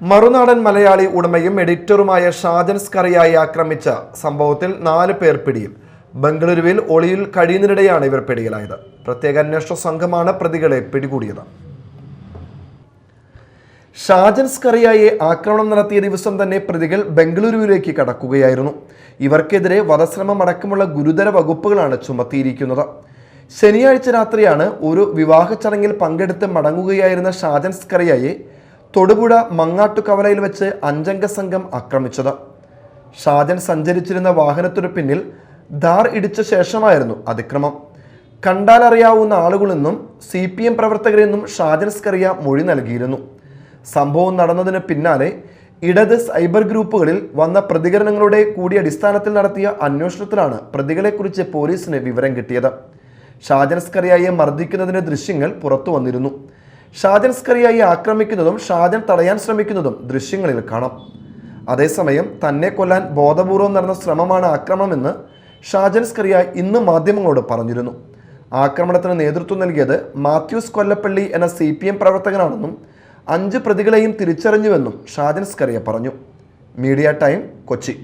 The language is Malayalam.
മറുനാടൻ മലയാളി ഉടമയും എഡിറ്ററുമായ ഷാജൻ സ്കറിയായി ആക്രമിച്ച സംഭവത്തിൽ നാല് പേർ പിടിയിൽ. ബംഗളൂരുവിൽ ഒളിയിൽ കഴിയുന്നതിനിടെയാണ് ഇവർ പിടിയിലായത്. പ്രത്യേക അന്വേഷണ സംഘമാണ് പ്രതികളെ പിടികൂടിയത്. ഷാജൻ സ്കറിയായെ ആക്രമണം നടത്തിയ ദിവസം തന്നെ പ്രതികൾ ബംഗളൂരുവിലേക്ക് കടക്കുകയായിരുന്നു. ഇവർക്കെതിരെ വധശ്രമം അടക്കമുള്ള ഗുരുതര വകുപ്പുകളാണ് ചുമത്തിയിരിക്കുന്നത്. ശനിയാഴ്ച രാത്രിയാണ് ഒരു വിവാഹ ചടങ്ങിൽ പങ്കെടുത്ത് മടങ്ങുകയായിരുന്ന ഷാജൻ സ്കറിയായെ തൊടുപുഴ മങ്ങാട്ടുകവലയിൽ വെച്ച് അഞ്ചംഗ സംഘം ആക്രമിച്ചത്. ഷാജൻ സഞ്ചരിച്ചിരുന്ന വാഹനത്തിനു പിന്നിൽ ധാർ ഇടിച്ച ശേഷമായിരുന്നു അതിക്രമം. കണ്ടാലറിയാവുന്ന ആളുകളെന്നും സി പി എം പ്രവർത്തകരെന്നും ഷാജൻ സ്കറിയ മൊഴി നൽകിയിരുന്നു. സംഭവം നടന്നതിന് പിന്നാലെ ഇടത് സൈബർ ഗ്രൂപ്പുകളിൽ വന്ന പ്രതികരണങ്ങളുടെ കൂടി അടിസ്ഥാനത്തിൽ നടത്തിയ അന്വേഷണത്തിലാണ് പ്രതികളെക്കുറിച്ച് പോലീസിന് വിവരം കിട്ടിയത്. ഷാജൻ സ്കറിയയെ മർദ്ദിക്കുന്നതിന്റെ ദൃശ്യങ്ങൾ പുറത്തു വന്നിരുന്നു. ഷാജൻ സ്കറിയായി ആക്രമിക്കുന്നതും ഷാജൻ തടയാൻ ശ്രമിക്കുന്നതും ദൃശ്യങ്ങളിൽ കാണാം. അതേസമയം തന്നെ കൊല്ലാൻ ബോധപൂർവം നടന്ന ശ്രമമാണ് ആക്രമണമെന്ന് ഷാജൻ സ്കറിയ ഇന്ന് മാധ്യമങ്ങളോട് പറഞ്ഞിരുന്നു. ആക്രമണത്തിന് നേതൃത്വം നൽകിയത് മാത്യൂസ് കൊല്ലപ്പള്ളി എന്ന സി പി എം പ്രവർത്തകനാണെന്നും അഞ്ച് പ്രതികളെയും തിരിച്ചറിഞ്ഞുവെന്നും ഷാജൻ സ്കറിയ പറഞ്ഞു. Media time Kochi.